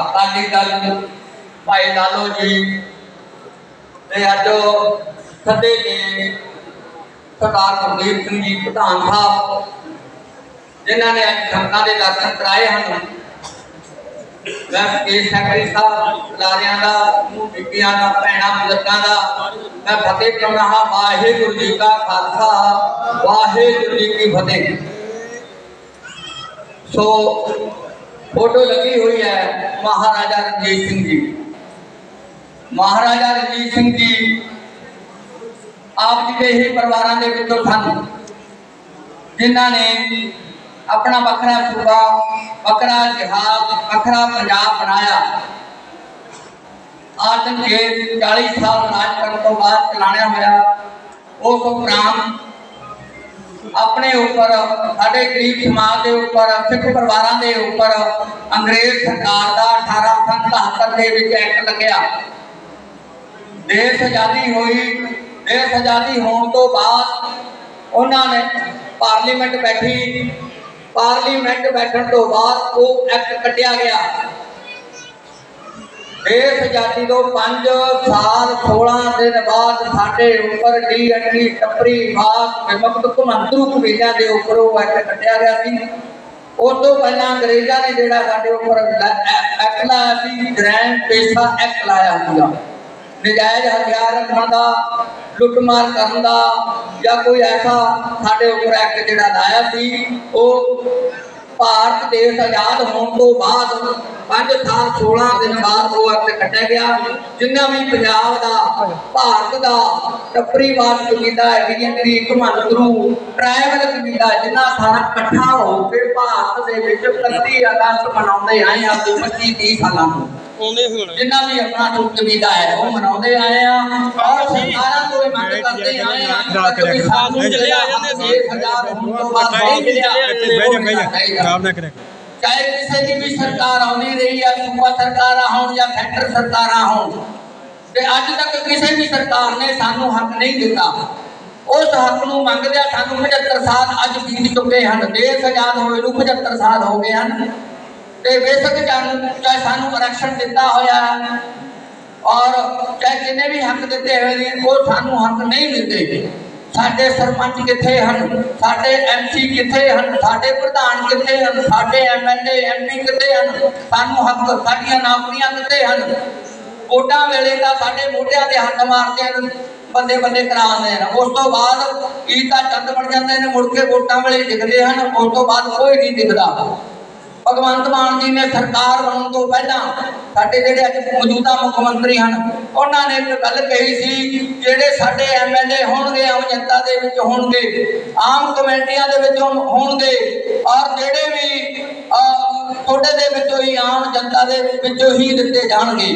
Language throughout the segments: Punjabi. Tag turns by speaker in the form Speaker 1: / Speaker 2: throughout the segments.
Speaker 1: ਅਕਾਲੀ ਦਲ ਭਾਈ ਲਾਲੋ ਜੀ ਤੇ ਅੱਜ ਸੱਦੇ ਨੇ ਸਰਦਾਰ ਗੁਰਦੀਪ ਸਿੰਘ ਜੀ, ਪ੍ਰਧਾਨ ਸਾਹਿਬ, ਜਿਨ੍ਹਾਂ ਨੇ ਅੱਜ ਸੰਗਤਾਂ ਦੇ ਦਰਸ਼ਨ ਕਰਾਏ ਹਨ। ਮੈਂ ਕੇਸ ਸੈਕਟਰੀ ਸਾਹਿਬ, ਲਾਰਿਆਂ ਦਾ ਬੀਬੀਆਂ ਦਾ, ਭੈਣਾਂ ਬਜ਼ੁਰਗਾਂ ਦਾ, ਮੈਂ ਫਤਿਹ ਕਰਾਉਣਾ ਹਾਂ, ਵਾਹਿਗੁਰੂ ਜੀ ਕਾ ਖਾਲਸਾ, ਵਾਹਿਗੁਰੂ ਜੀ ਕੀ ਫਤਿਹ। ਸੋ ਫੋਟੋ ਲੱਗੀ ਹੋਈ ਹੈ ਮਹਾਰਾਜਾ ਰਣਜੀਤ ਸਿੰਘ ਜੀ। ਮਹਾਰਾਜਾ ਰਣਜੀਤ ਸਿੰਘ ਜੀ, ਆਪ ਜੀ ਦੇ ਹੀ ਪਰਿਵਾਰਾਂ ਦੇ ਵਿੱਚੋਂ ਸਨ, ਜਿਨ੍ਹਾਂ ਨੇ ਆਪਣਾ ਵੱਖਰਾ ਸੂਬਾ, ਵੱਖਰਾ ਜਿਹਾਦ ਵੱਖਰਾ ਪੰਜਾਬ ਬਣਾਇਆ। ਆਤਮਜੀਤ 40 ਸਾਲ ਰਾਜ ਕਰਨ ਤੋਂ ਬਾਅਦ ਚਲਾਣਿਆ ਹੋਇਆ। ਉਸ ਉਪਰੰਤ ਆਪਣੇ ਉੱਪਰ, ਸਾਡੇ ਗਰੀਬ ਸਮਾਜ ਦੇ ਉੱਪਰ, ਸਿੱਖ ਪਰਿਵਾਰਾਂ ਦੇ ਉੱਪਰ, ਅੰਗਰੇਜ਼ ਸਰਕਾਰ ਦਾ 1877 ਦੇ ਵਿੱਚ ਐਕਟ ਲੱਗਿਆ। ਦੇਸ਼ ਆਜ਼ਾਦੀ ਹੋਈ, ਦੇਸ਼ ਆਜ਼ਾਦੀ ਹੋਣ ਤੋਂ ਬਾਅਦ ਉਹਨਾਂ ਨੇ ਪਾਰਲੀਮੈਂਟ ਬੈਠੀ, ਪਾਰਲੀਮੈਂਟ ਬੈਠਣ ਤੋਂ ਬਾਅਦ ਉਹ ਐਕਟ ਕੱਢਿਆ ਗਿਆ। ਦੇਸ਼ ਆਜ਼ਾਦੀ ਤੋਂ 5 ਸਾਲ 16 ਦਿਨ ਬਾਅਦ ਸਾਡੇ ਉੱਪਰ ਡੀਐਨਡੀ ਟੱਪਰੀ ਬਾਤ ਵਿਮੁਕਤ ਕੁਮੰਤਰੂ ਕਬੀਲਿਆਂ ਦੇ ਉੱਪਰ ਉਹ ਐਕਟ ਕੱਟਿਆ ਗਿਆ ਸੀ। ਉਸ ਤੋਂ ਪਹਿਲਾਂ ਅੰਗਰੇਜ਼ਾਂ ਨੇ ਜਿਹੜਾ ਸਾਡੇ ਉੱਪਰ ਐਕਟ ਲਾਇਆ ਸੀ, ਗ੍ਰੈਂਡ ਪੇਸ਼ਾ ਐਕਟ ਲਾਇਆ ਸੀਗਾ। ਨਜਾਇਜ਼ ਹਥਿਆਰ ਰੱਖਣ ਦਾ, ਲੁੱਟਮਾਰ ਕਰਨ ਦਾ ਜਾਂ ਕੋਈ ਐਸਾ ਸਾਡੇ ਉੱਪਰ ਐਕਟ ਜਿਹੜਾ ਲਾਇਆ ਸੀ, ਉਹ ਭਾਰਤ ਦੇਸ਼ ਆਜ਼ਾਦ ਹੋਣ ਤੋਂ ਬਾਅਦ 5 ਸਾਲ 16 ਦਿਨ ਬਾਅਦ ਉਹ ਐਕਟ ਕੱਟਿਆ ਗਿਆ। ਜਿੰਨਾ ਵੀ ਪੰਜਾਬ ਦਾ, ਭਾਰਤ ਦਾ ਟੱਪਰੀਵਾਦ ਕਬੀਲਾ ਹੈ ਗਿਰੀ ਘਮੰਦਰੂ ਟ੍ਰਾਈਬਲ ਕਬੀਲਾ ਜਿੰਨਾ ਸਾਰਾ ਇਕੱਠਾ ਹੋ ਕੇ ਭਾਰਤ ਦੇ ਵਿੱਚ 31 ਅਗਸਤ ਮਨਾਉਂਦੇ ਆਏ ਆ 25 30 ਸਾਲਾਂ ਤੋਂ
Speaker 2: ਆਉਂਦੇ ਹੁਣ।
Speaker 1: ਜਿੰਨਾ ਵੀ ਆਪਣਾ ਜੋ ਕਬੀਲਾ ਹੈ ਉਹ ਮਨਾਉਂਦੇ ਆਏ ਆ। ਔਰ ਸਰਕਾਰਾਂ ਤੋਂ ਇਹ ਮੰਗ ਕਰਦੇ ਆਏ ਆ ਕਿ ਸਾਨੂੰ
Speaker 2: ਚੱਲੇ ਆ ਜਾਂਦੇ ਸੀ।
Speaker 1: 1000 ਹੋਣ ਤੋਂ ਬਾਅਦ
Speaker 2: ਜਾ,
Speaker 1: ਚਾਹੀਦਾ।
Speaker 2: ਬਹਿ ਜਾ, ਬਹਿ ਜਾ। ਖਰਾਬ ਨਾ ਕਰਿਆ
Speaker 1: ਚਾਹੇ ਕਿਸੇ ਦੀ ਵੀ ਸਰਕਾਰ ਆਉਂਦੀ ਰਹੀ ਆ ਸੂਬਾ ਸਰਕਾਰਾਂ ਹੋਣ ਜਾਂ ਸੈਂਟਰ ਸਰਕਾਰਾਂ ਹੋਣ। ਤੇ ਅੱਜ ਤੱਕ ਕਿਸੇ ਵੀ ਸਰਕਾਰ ਨੇ ਸਾਨੂੰ ਹੱਕ ਨਹੀਂ ਦਿੱਤਾ। ਉਸ ਹੱਕ ਨੂੰ ਮੰਗਦਿਆਂ ਸਾਨੂੰ 75 ਸਾਲ ਅੱਜ ਬੀਤ ਚੁੱਕੇ ਹਨ। ਦੇਸ਼ ਆਜ਼ਾਦ ਹੋਏ ਨੂੰ 75 ਸਾਲ ਹੋ ਗਏ ਹਨ। ਤੇ ਬੇਸ਼ੱਕ ਚਾਹੇ ਸਾਨੂੰ ਆਰਕਸ਼ਣ ਦਿੱਤਾ ਹੋਇਆ। ਔਰ ਚਾਹੇ ਜਿੰਨੇ ਵੀ ਹੱਕ ਦਿੱਤੇ ਹੋਏ ਨੇ, ਉਹ ਸਾਨੂੰ ਹੱਕ ਨਹੀਂ ਮਿਲਦੇ। ਸਾਡੇ ਸਰਪੰਚ ਕਿੱਥੇ ਹਨ? ਸਾਡੇ ਐਮਸੀ ਕਿੱਥੇ ਹਨ? ਸਾਡੇ ਪ੍ਰਧਾਨ ਕਿੱਥੇ ਹਨ? ਸਾਡੇ ਐਮਐਲਏ ਐਮਪੀ ਕਿੱਥੇ ਹਨ? ਸਾਨੂੰ ਹੱਕ, ਸਾਡੀਆਂ ਨੌਕਰੀਆਂ ਕਿੱਥੇ ਹਨ? ਵੋਟਾਂ ਵੇਲੇ ਤਾਂ ਸਾਡੇ ਮੋਢਿਆਂ ਦੇ ਹੱਥ ਮਾਰਦੇ ਹਨ, ਬੰਦੇ ਬੰਦੇ ਕਰਾਉਂਦੇ ਹਨ। ਉਸ ਤੋਂ ਬਾਅਦ ਕੀ ਤਾਂ ਚੰਦ ਬਣ ਜਾਂਦੇ ਨੇ, ਮੁੜ ਕੇ ਵੋਟਾਂ ਵੇਲੇ ਦਿਖਦੇ ਹਨ, ਉਸ ਤੋਂ ਬਾਅਦ ਕੋਈ ਨਹੀਂ ਦਿਖਦਾ ਭਗਵੰਤ ਮਾਨ ਜੀ ਨੇ ਸਰਕਾਰ ਬਣਨ ਤੋਂ ਪਹਿਲਾਂ ਸਾਡੇ ਜਿਹੜੇ ਅੱਜ ਮੌਜੂਦਾ ਮੁੱਖ ਮੰਤਰੀ ਹਨ, ਉਹਨਾਂ ਨੇ ਇੱਕ ਗੱਲ ਕਹੀ ਸੀ, ਜਿਹੜੇ ਸਾਡੇ ਐਮਐਲਏ ਹੋਣਗੇ, ਆਮ ਜਨਤਾ ਦੇ ਵਿੱਚ ਹੋਣਗੇ, ਆਮ ਕਮੇਟੀਆਂ ਦੇ ਵਿੱਚ ਹੋਣਗੇ, ਔਰ ਜਿਹੜੇ ਵੀ ਤੁਹਾਡੇ ਦੇ ਵਿੱਚੋਂ ਹੀ ਆਮ ਜਨਤਾ ਦੇ ਵਿੱਚੋਂ ਹੀ ਦਿੱਤੇ ਜਾਣਗੇ।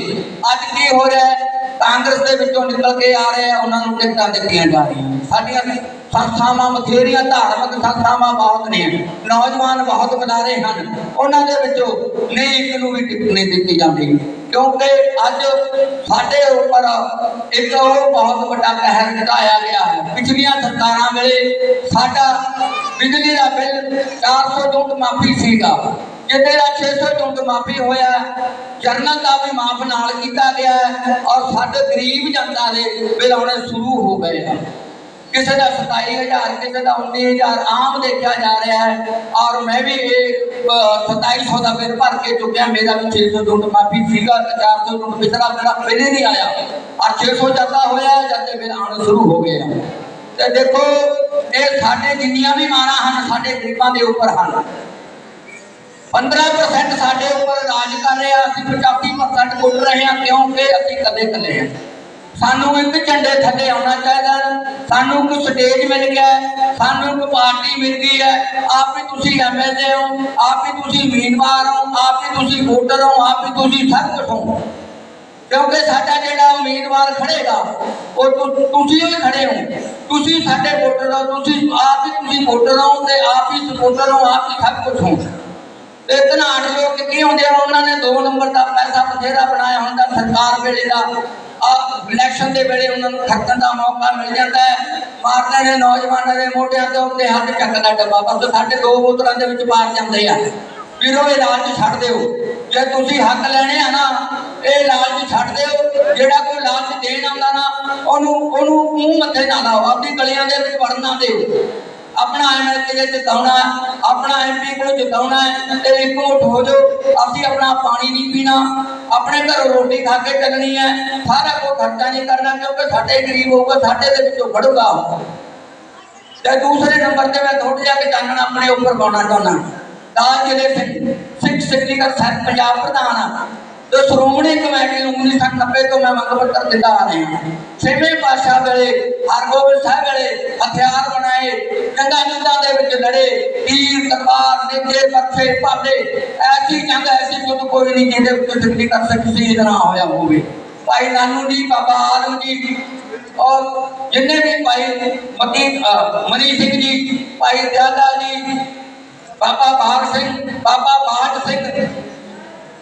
Speaker 1: ਅੱਜ ਕੀ ਹੋ ਰਿਹਾ ਕਾਂਗਰਸ ਦੇ ਵਿੱਚੋਂ ਨਿਕਲ ਕੇ ਆ ਰਹੇ ਆ, ਉਹਨਾਂ ਨੂੰ ਟਿਕਟਾਂ ਦਿੱਤੀਆਂ ਜਾ ਰਹੀਆਂ ਸਾਡੀਆਂ ਸੰਸਥਾਵਾਂ ਬਥੇਰੀਆਂ ਧਾਰਮਿਕ ਸੰਸਥਾਵਾਂ ਬਹੁਤ ਨੇ। ਨੌਜਵਾਨ ਬਹੁਤ ਬੁਲਾਰੇ ਹਨ। ਉਹਨਾਂ ਦੇ ਵਿੱਚੋਂ ਨਹੀਂ ਇੱਕ ਨੂੰ ਵੀ ਟਿਕਟ ਦਿੱਤੀ ਜਾਂਦੀ। ਕਿਉਂਕਿ ਅੱਜ ਸਾਡੇ ਉੱਪਰ ਇੱਕ ਉਹ ਬਹੁਤ ਵੱਡਾ ਕਹਿਰ ਢਾਇਆ ਗਿਆ ਹੈ। ਪਿਛਲੀਆਂ ਸਰਕਾਰਾਂ ਵੇਲੇ ਸਾਡਾ ਬਿਜਲੀ ਦਾ ਬਿੱਲ 400 ਯੂਨਿਟ ਮਾਫੀ ਸੀਗਾ। ਜਿੱਦੇ ਦਾ 600 ਯੂਨਿਟ ਮਾਫੀ ਹੋਇਆ ਜਰਨਲ ਦਾ ਵੀ ਮਾਫ ਨਾਲ ਕੀਤਾ ਗਿਆ ਹੈ ਔਰ ਸਾਡੇ ਗਰੀਬ ਜਨਤਾ ਦੇ ਬਿੱਲ ਆਉਣੇ ਸ਼ੁਰੂ ਹੋ ਗਏ ਹਨ। ਕਿਸੇ ਦਾ 27000 ਕਿਸੇ ਦਾ 19000 ਆਮ ਦੇਖਿਆ ਜਾ ਰਿਹਾ ਹੈ। ਔਰ ਮੈਂ ਵੀ ਇਹ 2700 ਦਾ ਬਿੱਲ ਭਰ ਕੇ ਚੁੱਕਿਆ। ਮੇਰਾ ਵੀ 600 ਯੂਨਿਟ ਮਾਫੀ ਸੀਗਾ 400 ਯੂਨਿਟ ਪਿਛਲਾ ਮੇਰਾ ਬਿੱਲ ਨਹੀਂ ਆਇਆ। ਔਰ 600 ਜੱਦਾ ਹੋਇਆ ਜਦ ਤੇ ਬਿੱਲ ਆਉਣਾ ਸ਼ੁਰੂ ਹੋ ਗਏ ਆ ਤੇ ਦੇਖੋ, ਇਹ ਸਾਡੇ ਜਿੰਨੀਆਂ ਵੀ ਮਾਰਾਂ ਹਨ, ਸਾਡੇ ਗਰੀਬਾਂ ਦੇ ਉੱਪਰ ਹਨ। 15% ਸਾਡੇ ਉੱਪਰ ਰਾਜ ਕਰ ਰਿਹਾ, ਅਸੀਂ 85% ਕੁੱਟ ਰਹੇ ਹਾਂ। ਕਿਉਂਕਿ ਅਸੀਂ ਕੱਲੇ ਕੱਲੇ ਹਾਂ। ਸਾਨੂੰ ਇੱਕ ਝੰਡੇ ਥੱਲੇ ਆਉਣਾ ਚਾਹੀਦਾ ਸਾਨੂੰ ਕੋਈ ਸਟੇਜ ਮਿਲ ਗਿਆ ਸਾਨੂੰ ਕੋਈ ਪਾਰਟੀ ਮਿਲ ਗਈ ਹੈ। ਆਪ ਵੀ ਤੁਸੀਂ ਐਮਐਲਏ ਹੋ, ਆਪ ਵੀ ਤੁਸੀਂ ਉਮੀਦਵਾਰ ਹੋ, ਆਪ ਵੀ ਤੁਸੀਂ ਵੋਟਰ ਹੋ, ਆਪ ਵੀ ਤੁਸੀਂ ਸਭ ਕੁਝ ਹੋ। ਕਿਉਂਕਿ ਸਾਡਾ ਜਿਹੜਾ ਉਮੀਦਵਾਰ ਖੜੇਗਾ ਉਹ ਤੁਸੀਂ ਹੀ ਖੜੇ ਹੋ। ਤੁਸੀਂ ਸਾਡੇ ਵੋਟਰ ਹੋ, ਤੁਸੀਂ ਆਪ ਹੀ ਤੁਸੀਂ ਵੋਟਰ ਹੋ ਤੇ ਆਪ ਹੀ ਸਪੋਰਟਰ ਹੋ, ਆਪ ਹੀ ਸਭ ਕੁਝ ਹੋ। ਤੇ ਧਨਾਟ ਲੋਕ ਕੀ ਹੁੰਦੇ ਆ, ਉਹਨਾਂ ਨੇ 2 ਨੰਬਰ ਦਾ ਪੈਸਾ ਬਥੇਰਾ ਬਣਾਇਆ ਹੁੰਦਾ ਸਰਕਾਰ ਵੇਲੇ ਦਾ। ਆ ਇਲੈਕਸ਼ਨ ਦੇ ਵੇਲੇ ਉਹਨਾਂ ਨੂੰ ਖਰਚਣ ਦਾ ਮੌਕਾ ਮਿਲ ਜਾਂਦਾ ਹੈ। ਮਾਰਦੇ ਨੇ ਨੌਜਵਾਨਾਂ ਦੇ ਮੋਢਿਆਂ ਤੇ ਉੱਤੇ ਹੱਥ ਚੱਕ ਦਾ ਡੱਬਾ ਬਸ ਸਾਡੇ ਦੋ ਬੋਤਲਾਂ ਦੇ ਵਿੱਚ ਮਾਰ ਜਾਂਦੇ ਆ, ਵੀਰੋ, ਇਹ ਲਾਲਚ ਛੱਡ ਦਿਓ। ਜੇ ਤੁਸੀਂ ਹੱਕ ਲੈਣੇ ਆ ਨਾ, ਇਹ ਲਾਲਚ ਛੱਡ ਦਿਓ। ਜਿਹੜਾ ਕੋਈ ਲਾਲਚ ਦੇਣ ਆਉਂਦਾ ਨਾ, ਉਹਨੂੰ ਉਹਨੂੰ ਮੂੰਹ ਮੱਥੇ ਨਾ ਲਾਓ, ਆਪਣੀ ਗਲੀਆਂ ਦੇ ਵਿੱਚ ਵੜਨ ਨਾ ਦਿਓ। ਆਪਣਾ ਐਮਐਲਏ ਜਿਤਾਉਣਾ ਆਪਣਾ ਐਮਪੀ ਕੋਲ ਜਿਤਾਉਣਾ ਤੇ ਇਕਮੁੱਠ ਹੋ ਜਾਓ। ਅਸੀਂ ਆਪਣਾ ਪਾਣੀ ਨਹੀਂ ਪੀਣਾ, ਆਪਣੇ ਘਰੋਂ ਰੋਟੀ ਖਾ ਕੇ ਚੱਲਣੀ ਹੈ। ਸਾਰਾ ਕੋਈ ਖਰਚਾ ਨਹੀਂ ਕਰਨਾ, ਕਿਉਂਕਿ ਸਾਡੇ ਗਰੀਬ ਹੋਊਗਾ, ਸਾਡੇ ਦੇ ਵਿੱਚੋਂ ਖੜੂਗਾ ਤੇ ਦੂਸਰੇ ਨੰਬਰ ਤੇ ਮੈਂ ਥੋੜਾ ਜਾ ਕੇ ਚਾਨਣ ਆਪਣੇ ਉੱਪਰ ਪਾਉਣਾ ਚਾਹੁੰਦਾ। ਤਾਂ ਜਿਹੜੇ ਸਿੰਘ ਸਿੱਖ ਸਿੱਖੀਗਰ ਸਾਹਿਬ ਪੰਜਾਬ ਪ੍ਰਧਾਨ ਆ। ਤੇ ਸ਼੍ਰੋਮਣੀ ਕਮੇਟੀ ਨੂੰ 1990 ਤੋਂ ਮੈਂ ਮੰਗ ਪੱਤਰ ਦਿੰਦਾ ਆ। ਰਿਹਾ ਛੇਵੇਂ ਪਾਤਸ਼ਾਹ ਵੇਲੇ, ਹਰਗੋਬਿੰਦ ਸਾਹਿਬ ਵੇਲੇ ਹਥਿਆਰ ਬਣਾਏ ਜੰਗਾਂ ਜੁੱਧਾਂ ਦੇ ਵਿੱਚ ਲੜੇ ਤੀਰ ਤਲਵਾਰ ਨਿੱਜੇ ਪੱਥੇ ਭਾਲੇ ਐਸੀ ਜੰਗ ਐਸੀ ਜੁੱਧ ਕੋਈ ਨਹੀਂ ਜਿਹਦੇ ਵਿੱਚ ਸਿੱਖੀ ਕਰ ਸਕੀ ਸੀ ਇਤਨਾ ਹੋਇਆ ਹੋਵੇ। ਭਾਈ ਨਾਨੂ ਜੀ, ਬਾਬਾ ਆਲਮ ਜੀ, ਔਰ ਜਿੰਨੇ ਵੀ ਭਾਈ ਮਕੀ ਮਨੀ ਸਿੰਘ ਜੀ, ਭਾਈ ਦਿਆਲਾ ਜੀ, ਬਾਬਾ ਬਾਗ ਸਿੰਘ, ਬਾਬਾ ਬਾਜ ਸਿੰਘ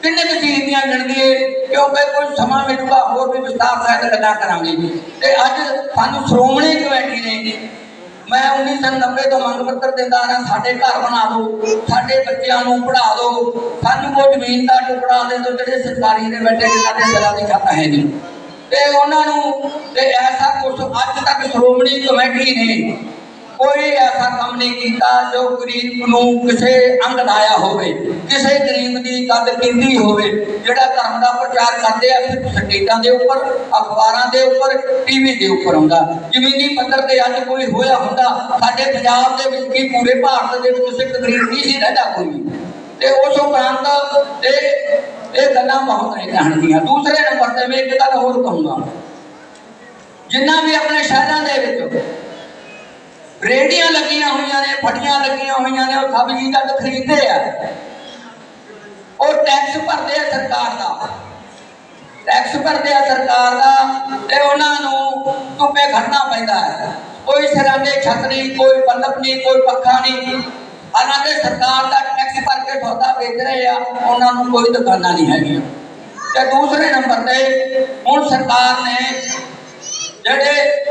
Speaker 1: ਕਿੰਨੇ ਕੁ ਚੀਜ਼ ਦੀਆਂ ਗਿਣਦੀਏ ਕਿਉਂਕਿ ਕੋਈ ਸਮਾਂ ਮਿਲੂਗਾ ਹੋਰ ਵੀ ਵਿਸਤਾਰ ਸਹਿਤ ਗੱਲਾਂ ਕਰਾਂਗੇ ਤੇ ਅੱਜ ਸਾਨੂੰ ਸ਼੍ਰੋਮਣੀ ਕਮੇਟੀ ਨੇ ਮੈਂ 1990 ਤੋਂ ਮੰਗ ਪੱਤਰ ਦਿੰਦਾ ਹਾਂ ਸਾਡੇ ਘਰ ਬਣਾ ਦਿਓ ਸਾਡੇ ਬੱਚਿਆਂ ਨੂੰ ਪੜ੍ਹਾ ਦਿਓ ਸਾਨੂੰ ਕੋਈ ਜ਼ਮੀਨ ਦਾ ਟੁਕੜਾ ਦੇ ਦਿਓ ਜਿਹੜੇ ਸਰਕਾਰੀ ਦੇ ਬੈਠੇ ਜਿਨ੍ਹਾਂ ਦੇ ਦਿਲਾਂ ਦੀ ਛੱਤ ਹੈ ਨਹੀਂ ਤੇ ਉਹਨਾਂ ਨੂੰ, ਤੇ ਐਸਾ ਕੁਝ ਅੱਜ ਤੱਕ ਸ਼੍ਰੋਮਣੀ ਕਮੇਟੀ ਨੇ ਕੋਈ ਐਸਾ ਕੰਮ ਨਹੀਂ ਕੀਤਾ ਜੋ ਗਰੀਬ ਨੂੰ ਕਿਸੇ ਅੰਗ ਲਾਇਆ ਹੋਵੇ, ਕਿਸੇ ਗਰੀਬ ਦੀ ਗੱਲ ਕੀਤੀ ਹੋਵੇ, ਜਿਹੜਾ ਧਰਮ ਦਾ ਪ੍ਰਚਾਰ ਕਰਦੇ ਆ ਸਟੇਟਾਂ ਦੇ ਉੱਪਰ, ਅਖਬਾਰਾਂ ਦੇ ਉੱਪਰ, ਟੀਵੀ ਦੇ ਉੱਪਰ ਹੁੰਦਾ ਜ਼ਮੀਨੀ ਪੱਧਰ ਤੇ ਅੱਜ ਕੋਈ ਹੋਇਆ ਹੁੰਦਾ, ਸਾਡੇ ਪੰਜਾਬ ਦੇ ਵਿੱਚ ਕੀ ਪੂਰੇ ਭਾਰਤ ਦੇ ਵਿੱਚ ਸਿੱਖ ਗਰੀਬ ਨਹੀਂ ਸੀ ਰਹਿੰਦਾ ਕੋਈ ਵੀ। ਤੇ ਉਸ ਉਪਰੰਤ ਇਹ ਇਹ ਗੱਲਾਂ ਬਹੁਤ ਨਹੀਂ ਕਹਿਣ ਦੂਸਰੇ ਨੰਬਰ ਤੇ ਮੈਂ ਇੱਕ ਗੱਲ ਹੋਰ ਕਹੂੰਗਾ। ਜਿੰਨਾ ਵੀ ਆਪਣੇ ਸ਼ਹਿਰਾਂ ਦੇ ਵਿੱਚ ਰੇੜੀਆਂ ਲੱਗੀਆਂ ਹੋਈਆਂ ਨੇ, ਫਟੀਆਂ ਲੱਗੀਆਂ ਹੋਈਆਂ ਨੇ, ਉਹ ਸਬਜ਼ੀ ਤੱਕ ਖਰੀਦਦੇ ਆ। ਉਹ ਟੈਕਸ ਭਰਦੇ ਆ ਸਰਕਾਰ ਦਾ। ਟੈਕਸ ਭਰਦੇ ਆ ਸਰਕਾਰ ਦਾ ਤੇ ਉਹਨਾਂ ਨੂੰ ਧੁੱਪੇ ਖੜਨਾ ਪੈਂਦਾ ਹੈ। ਕੋਈ ਸਿਰਾਂ ਦੇ ਛੱਤ ਨਹੀਂ, ਕੋਈ ਬੱਲਬ ਨਹੀਂ, ਕੋਈ ਪੱਖਾ ਨਹੀਂ। ਹਾਲਾਂਕਿ ਸਰਕਾਰ ਦਾ ਟੈਕਸ ਭਰ ਕੇ ਸੌਦਾ ਵੇਚ ਰਹੇ ਆ, ਉਹਨਾਂ ਨੂੰ ਕੋਈ ਦੁਕਾਨਾਂ ਨਹੀਂ ਹੈਗੀਆਂ। ਤੇ ਦੂਸਰੇ ਨੰਬਰ ਤੇ ਹੁਣ ਸਰਕਾਰ ਨੇ ਜਿਹੜੇ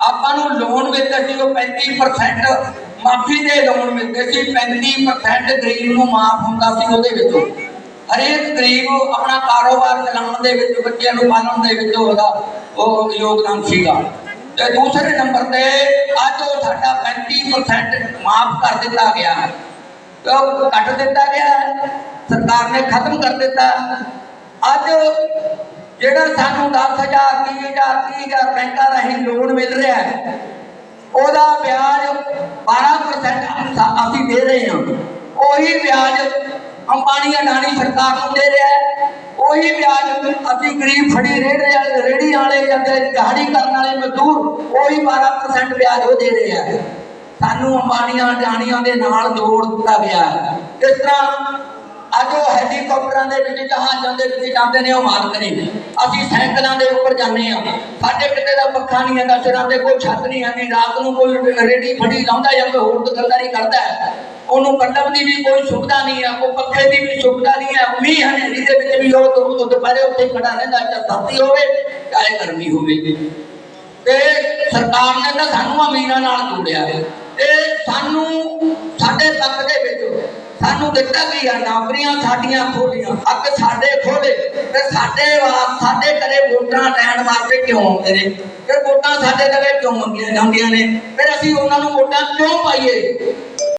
Speaker 1: ਆਪਾਂ ਨੂੰ ਲੋਨ ਮਿਲਦਾ ਸੀ, ਉਹ 35% ਮਾਫੀ ਦੇ ਲੋਨ ਮਿਲਦੇ ਸੀ 35% ਗਰੀਬ ਨੂੰ ਮਾਫ ਹੁੰਦਾ ਸੀ ਉਹਦੇ ਵਿੱਚੋਂ। ਹਰੇਕ ਗਰੀਬ ਆਪਣਾ ਕਾਰੋਬਾਰ ਚਲਾਉਣ ਦੇ ਵਿੱਚ, ਬੱਚਿਆਂ ਨੂੰ ਪਾਲਣ ਦੇ ਵਿੱਚ ਉਹਦਾ ਉਹ ਯੋਗਦਾਨ ਸੀਗਾ। ਤੇ ਦੂਸਰੇ ਨੰਬਰ ਤੇ ਅੱਜ ਉਹ ਸਾਡਾ 35% ਮਾਫ ਕਰ ਦਿੱਤਾ ਗਿਆ ਹੈ। ਕੱਟ ਦਿੱਤਾ ਗਿਆ ਸਰਕਾਰ ਨੇ ਖਤਮ ਕਰ ਦਿੱਤਾ। ਅੱਜ ਜਿਹੜਾ ਸਾਨੂੰ 10000 30000 30000 ਬੈਂਕਾਂ ਰਾਹੀਂ ਲੋਨ ਮਿਲ ਰਿਹਾ ਹੈ, ਉਹਦਾ ਵਿਆਜ 12% ਅਸੀਂ ਦੇ ਰਹੇ ਹਾਂ। ਉਹੀ ਵਿਆਜ ਅੰਬਾਨੀ ਅਡਾਨੀ ਸਰਕਾਰ ਨੂੰ ਦੇ ਰਿਹਾ ਹੈ। ਉਹੀ ਵਿਆਜ ਅਸੀਂ ਗਰੀਬ ਫੜੀ ਰੇੜੇ ਰੇੜੀ ਵਾਲੇ ਜਾਂ ਦਿਹਾੜੀ ਕਰਨ ਵਾਲੇ ਮਜ਼ਦੂਰ, ਉਹੀ 12% ਵਿਆਜ ਉਹ ਦੇ ਰਿਹਾ ਹੈ। ਸਾਨੂੰ ਅੰਬਾਨੀਆਂ ਅਡਾਨੀਆਂ ਦੇ ਨਾਲ ਜੋੜ ਦਿੱਤਾ ਗਿਆ ਹੈ। ਇਸ ਤਰ੍ਹਾਂ ਅੱਜ ਉਹ ਹੈਲੀਕਾਪਟਰਾਂ ਦੇ ਵਿੱਚ ਜਹਾਜ਼ਾਂ ਦੇ ਵਿੱਚ ਜਾਂਦੇ ਨੇ, ਉਹ ਮਾਲਕ ਨੇ। ਅਸੀਂ ਸਾਈਕਲਾਂ ਦੇ ਉੱਪਰ ਜਾਂਦੇ ਆ ਸਾਡੇ ਕਿਤੇ ਦਾ ਪੱਖਾ ਨਹੀਂ ਹੈਗਾ, ਸਿਰਾਂ ਤੇ ਕੋਈ ਛੱਤ ਨਹੀਂ ਹੈਗੀ, ਰਾਤ ਨੂੰ ਕੋਈ ਰੇੜੀ ਫੜੀ ਲਾਉਂਦਾ ਜਾਂ ਕੋਈ ਹੋਰ ਦੁਕਾਨਦਾਰੀ ਕਰਦਾ ਹੈ। ਉਹਨੂੰ ਕੱਢਣ ਦੀ ਵੀ ਕੋਈ ਸੁਵਿਧਾ ਨਹੀਂ ਹੈ ਕੋਈ ਪੱਖੇ ਦੀ ਵੀ ਸੁਵਿਧਾ ਨਹੀਂ ਹੈ ਮੀਂਹ ਹਨੇਰੀ ਦੇ ਵਿੱਚ ਵੀ ਉਹ ਤੋਂ ਦੁਪਹਿਰੇ ਉੱਥੇ ਖੜਾ ਰਹਿੰਦਾ, ਚਾਹੇ ਸਰਦੀ ਹੋਵੇ, ਚਾਹੇ ਗਰਮੀ ਹੋਵੇ। ਤੇ ਸਰਕਾਰ ਨੇ ਤਾਂ ਸਾਨੂੰ ਅਮੀਰਾਂ ਨਾਲ ਜੋੜਿਆ ਹੈ। ਤੇ ਸਾਨੂੰ ਸਾਡੇ ਤੱਕ ਦੇ ਵਿੱਚ ਸਾਨੂੰ ਦਿੱਤਾ ਕੀ ਆ, ਨੌਕਰੀਆਂ ਸਾਡੀਆਂ ਖੋਲੀਆਂ। ਅੱਗ ਸਾਡੇ ਖੋਲੇ ਤੇ ਸਾਡੇ ਵਾਸ ਸਾਡੇ ਘਰੇ ਵੋਟਾਂ ਲੈਣ ਵਾਸਤੇ ਕਿਉਂ ਆਉਂਦੇ ਨੇ? ਫਿਰ ਵੋਟਾਂ ਸਾਡੇ ਲਵੇ ਕਿਉਂ ਮੰਗੀਆਂ ਜਾਂਦੀਆਂ ਨੇ? ਫਿਰ ਅਸੀਂ ਉਹਨਾਂ ਨੂੰ ਵੋਟਾਂ ਕਿਉਂ ਪਾਈਏ?